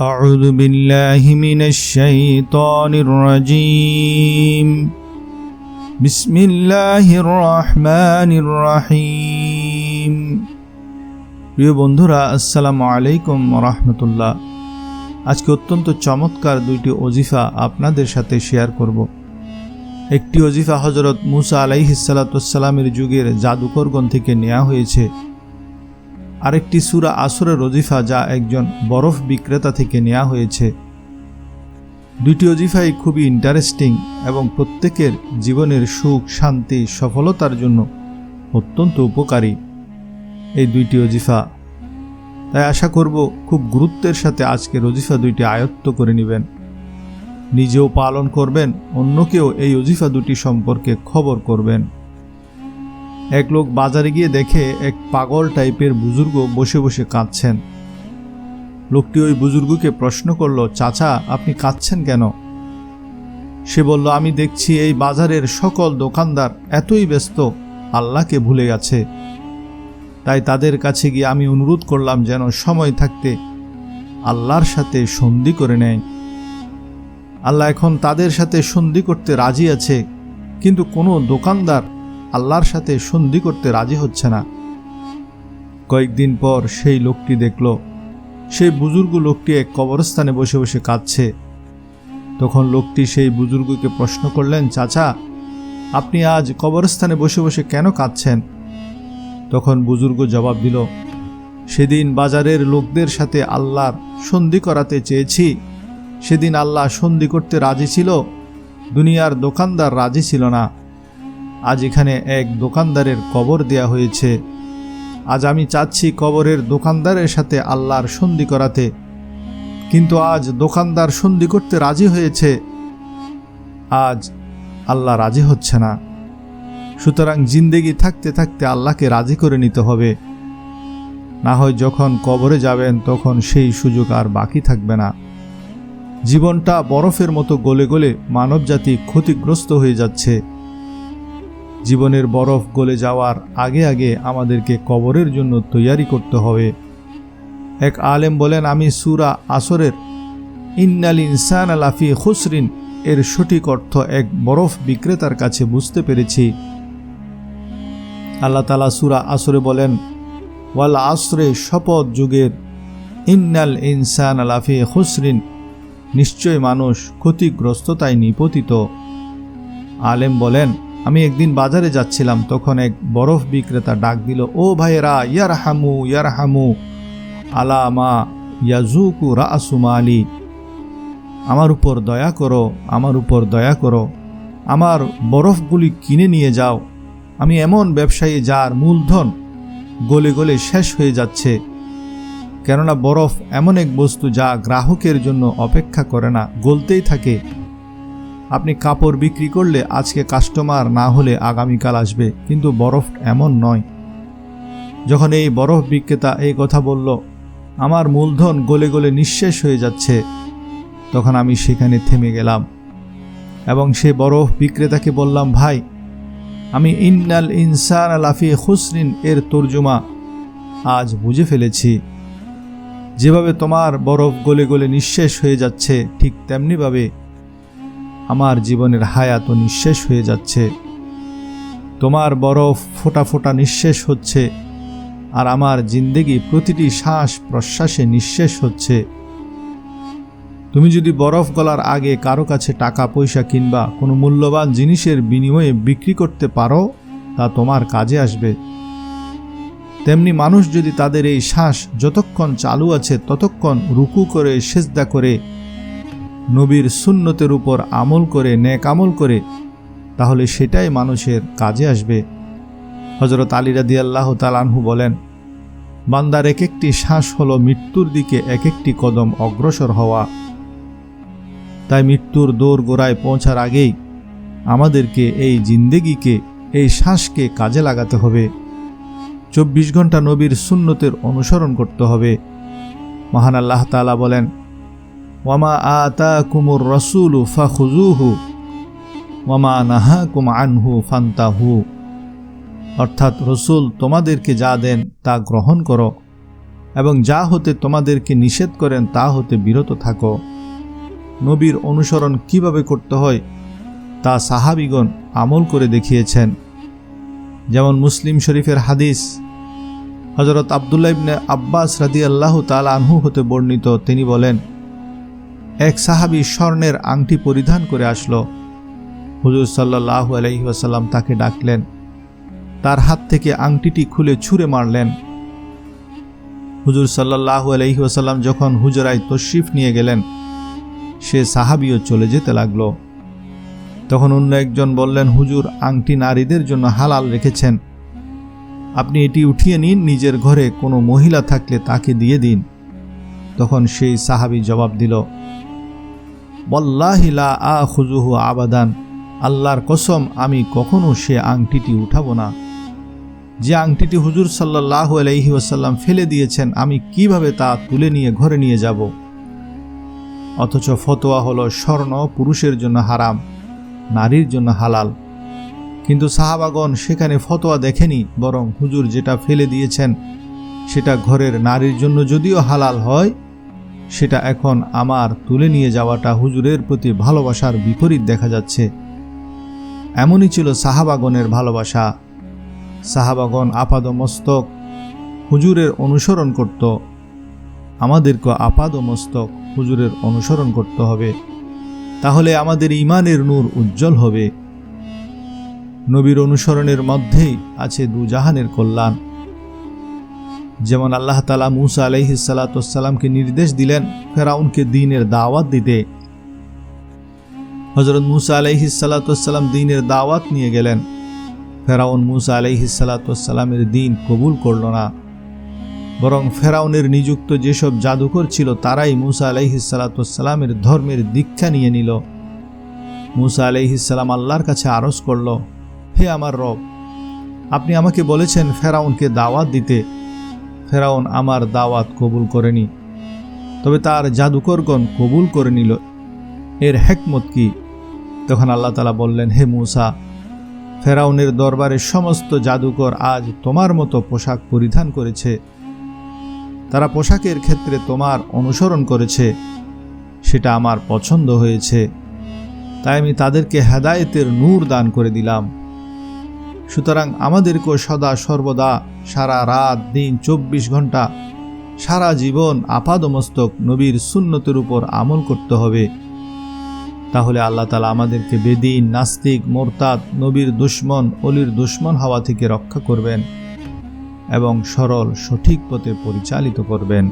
أعوذ بالله من الشيطان الرجيم بسم الله الرحمن الرحيم প্রিয় বন্ধুরা আসসালামু আলাইকুম রহমতুল্লাহ আজকে অত্যন্ত চমৎকার দুইটি অজিফা আপনাদের সাথে শেয়ার করব একটি অজিফা হজরত মুসা আলাইহিসালাতামের যুগের জাদুকরগণ থেকে নেওয়া হয়েছে আরেকটি সুরা আসরের অজিফা যা একজন বরফ বিক্রেতা থেকে নেওয়া হয়েছে। দুটি অজিফাই খুবই ইন্টারেস্টিং এবং প্রত্যেকের জীবনের সুখ, শান্তি, সফলতার জন্য অত্যন্ত উপকারী এই দুইটি অজিফা তাই আশা করব খুব গুরুত্বের সাথে আজকের অজিফা দুইটি আয়ত্ত করে নেবেন। নিজেও পালন করবেন, অন্যকেও এই অজিফা দুটি সম্পর্কে খবর করবেন। এক লোক বাজারে গিয়ে দেখে এক পাগল টাইপের বুজুর্গ বসে বসে কাঁদছেন। লোকটি ওই বুজুর্গকে প্রশ্ন করল, চাচা, আপনি কাঁদছেন কেন? সে বলল, আমি দেখছি এই বাজারের সকল দোকানদার এতই ব্যস্ত, আল্লাহকে ভুলে গেছে। তাই তাদের কাছে গিয়ে আমি অনুরোধ করলাম যেন সময় থাকতে আল্লাহর সাথে সন্ধি করে নেয়। আল্লাহ এখন তাদের সাথে সন্ধি করতে রাজি আছে, কিন্তু কোনো দোকানদার আল্লাহর সাথে সন্ধি করতে রাজি হচ্ছে না। কয়েকদিন পর সেই লোকটি দেখল, সেই বুজুর্গ লোকটি এক কবরস্থানে বসে বসে কাঁদছে। তখন লোকটি সেই বুজুর্গকে প্রশ্ন করলেন, চাচা, আপনি আজ কবরস্থানে বসে বসে কেন কাঁদছেন? তখন বুজুর্গ জবাব দিল, সেদিন বাজারের লোকদের সাথে আল্লাহর সন্ধি করাতে চেয়েছি। সেদিন আল্লাহ সন্ধি করতে রাজি ছিল, দুনিয়ার দোকানদার রাজি ছিল না। আজ এখানে এক দোকানদারের কবর দেয়া হয়েছে। আজ আমি চাচ্ছি কবরের দোকানদারের সাথে আল্লাহর সন্ধি করাতে। কিন্তু আজ দোকানদার সন্ধি করতে রাজি হয়েছে। আজ আল্লাহ রাজি হচ্ছে না। সুতরাং জিন্দেগি থাকতে থাকতে আল্লাহকে রাজি করে নিতে হবে। না হয় যখন কবরে যাবেন তখন সেই সুযোগ আর বাকি থাকবে না। জীবনটা বরফের মতো গলে গলে মানবজাতি ক্ষতিগ্রস্ত হয়ে যাচ্ছে। জীবনের বরফ গলে যাওয়ার আগে আগে আমাদেরকে কবরের জন্য তৈয়ারি করতে হবে। এক আলেম বলেন, আমি সুরা আসরের ইন্নাল ইনসান আলাফি খুসরিন এর সঠিক অর্থ এক বরফ বিক্রেতার কাছে বুঝতে পেরেছি। আল্লাহ তালা সুরা আসরে বলেন, ওয়াল আসরে শপথ যুগের ইন্নাল ইনসান আলাফি খুসরিন নিশ্চয় মানুষ ক্ষতিগ্রস্ততায় নিপতিত। আলেম বলেন আমি একদিন বাজারে যাচ্ছিলাম, তখন এক বরফ বিক্রেতা ডাক দিল, ও ভাইয়েরা ইয়ার হামু ইয়ার হামু আলা মা ইয়াজুকু রাসুমা আলী আমার উপর দয়া করো, আমার উপর দয়া করো। আমার বরফগুলি কিনে নিয়ে যাও। আমি এমন ব্যবসায়ী যার মূলধন গলে গলে শেষ হয়ে যাচ্ছে। কেননা বরফ এমন এক বস্তু যা গ্রাহকের জন্য অপেক্ষা করে না, গলতেই থাকে। আপনি কাপড় বিক্রি করলে আজকে কাস্টমার না হলে আগামীকাল আসবে, কিন্তু বরফ এমন নয়। যখন এই বরফ বিক্রেতা এই কথা বলল, আমার মূলধন গলে গলে নিঃশেষ হয়ে যাচ্ছে, তখন আমি সেখানে থেমে গেলাম এবং সে বরফ বিক্রেতাকে বললাম, ভাই, আমি ইন্নাল ইনসান আলাফি খুসরিন এর তর্জমা। আজ বুঝে ফেলেছি। যেভাবে তোমার বরফ গলে গলে নিঃশেষ হয়ে যাচ্ছে, ঠিক তেমনিভাবে আমার জীবনের হায়াত নিঃশেষ হয়ে যাচ্ছে। তোমার বরফ ফোটা ফোটা নিঃশেষ হচ্ছে আর আমার জিন্দেগি প্রতিটি শ্বাস প্রশ্বাসে নিঃশেষ হচ্ছে। তুমি যদি বরফ গলার আগে কারও কাছে টাকা, পয়সা কিংবা কোনো মূল্যবান জিনিসের বিনিময়ে বিক্রি করতে পারো, তা তোমার কাজে আসবে। তেমনি মানুষ যদি তাদের এই শ্বাস যতক্ষণ চালু আছে ততক্ষণ রুকু করে, সেজদা করে নবীর সুন্নতের উপর আমল করে, নেক আমল করে, তাহলে সেটাই মানুষের কাজে আসবে। হজরত আলী রাদি আল্লাহ তালানহু বলেন, বান্দার এক একটি শ্বাস হলো মৃত্যুর দিকে এক একটি কদম অগ্রসর হওয়া। তাই মৃত্যুর দৌড় গোড়ায় পৌঁছার আগেই আমাদেরকে এই জিন্দেগিকে, এই শ্বাসকে কাজে লাগাতে হবে। চব্বিশ ঘণ্টা নবীর সুন্নতের অনুসরণ করতে হবে। মহান আল্লাহ তালা বলেন ওয়ামা আতা কুমুর রসুলু ফাখুজুহু ওয়ামা নাহা কুম আনহু ফান্তাহু। অর্থাৎ রসুল তোমাদেরকে যা দেন তা গ্রহণ করো এবং যা হতে তোমাদেরকে নিষেধ করেন তা হতে বিরত থাকো। নবীর অনুসরণ কীভাবে করতে হয় তা সাহাবিগণ আমল করে দেখিয়েছেন। যেমন মুসলিম শরীফের হাদিস হজরত আবদুল্লাহ ইবনে আব্বাস রাদি আল্লাহ তাল আনহু হতে বর্ণিত, তিনি বলেন এক সাহাবি স্বর্ণের আংটি পরিধান করে আসলো। হুজুর সাল্লাহ আলহি ওয়াসাল্লাম তাকে ডাকলেন। তার হাত থেকে আংটিটি খুলে ছুঁড়ে মারলেন। হুজুর সাল্লাহ আলহি ওয়াসাল্লাম যখন হুজরায় তশরিফ নিয়ে গেলেন, সে সাহাবিও চলে যেতে লাগল। তখন অন্য একজন বললেন, হুজুর, আংটি নারীদের জন্য হালাল রেখেছেন। আপনি এটি উঠিয়ে নিন, নিজের ঘরে কোনো মহিলা থাকলে তাকে দিয়ে দিন। তখন সেই সাহাবি জবাব দিল বল্লাহিলা আ খুজুহু আবাদান। আল্লাহর কসম, আমি কখনো সে আংটিটি উঠাবো না। যে আংটিটি হুজুর সাল্লাহ আলহি ওয়াসাল্লাম ফেলে দিয়েছেন, আমি কীভাবে তা তুলে নিয়ে ঘরে নিয়ে যাব? অথচ ফতোয়া হলো স্বর্ণ পুরুষের জন্য হারাম, নারীর জন্য হালাল। কিন্তু সাহাবাগণ সেখানে ফতোয়া দেখেনি, বরং হুজুর যেটা ফেলে দিয়েছেন, সেটা ঘরের নারীর জন্য যদিও হালাল হয় সেটা এখন আমার তুলে নিয়ে যাওয়াটা হুজুরের প্রতি ভালোবাসার বিপরীত দেখা যাচ্ছে। এমনই ছিল সাহাবাগণের ভালোবাসা। সাহাবাগণ আপাদ মস্তক হুজুরের অনুসরণ করত। আমাদেরকে আপাদ মস্তক হুজুরের অনুসরণ করতে হবে। তাহলে আমাদের ইমানের নূর উজ্জ্বল হবে। নবীর অনুসরণের মধ্যেই আছে দুজাহানের কল্যাণ। যেমন আল্লাহ তালা মুসা আলহিসাল্লাতামকে নির্দেশ দিলেন ফেরাউনকে দিনের দাওয়াত দিতে। হজরত মুসা আলহিসাল্লাতাম দিনের দাওয়াত নিয়ে গেলেন। ফেরাউন মুসা আলহিসাল্লাতামের দিন কবুল করল না। বরং ফেরাউনের নিযুক্ত যেসব জাদুকর ছিল তারাই মুসা আলহিসাল্লাতামের ধর্মের দীক্ষা নিয়ে নিল। মুসা আলহিসাল্লাম আল্লাহর কাছে আরজ করল, হে আমার রব, আপনি আমাকে বলেছেন ফেরাউনকে দাওয়াত দিতে। ফেরাউন আমার দাওয়াত কবুল করেনি, তবে তার জাদুকরগণ কবুল করে নিল। এর হেকমত কি? তখন আল্লাহ তালা বললেন, হে মুসা, ফেরাউনের দরবারে সমস্ত জাদুকর আজ তোমার মতো পোশাক পরিধান করেছে। তারা পোশাকের ক্ষেত্রে তোমার অনুসরণ করেছে, সেটা আমার পছন্দ হয়েছে। তাই আমি তাদেরকে হেদায়েতের নূর দান করে দিলাম। সুতরাং আমাদেরকেও সদা সর্বদা সারা রাত, দিন, চব্বিশ ঘণ্টা সারা জীবন আপাদমস্তক নবীর সুন্নতের উপর আমল করতে হবে। তাহলে আল্লাহ তালা আমাদেরকে বেদিন, নাস্তিক, মোরতাদ, নবীর দুশ্মন, অলির দুশ্মন হওয়া থেকে রক্ষা করবেন এবং সরল, সঠিক পথে পরিচালিত করবেন।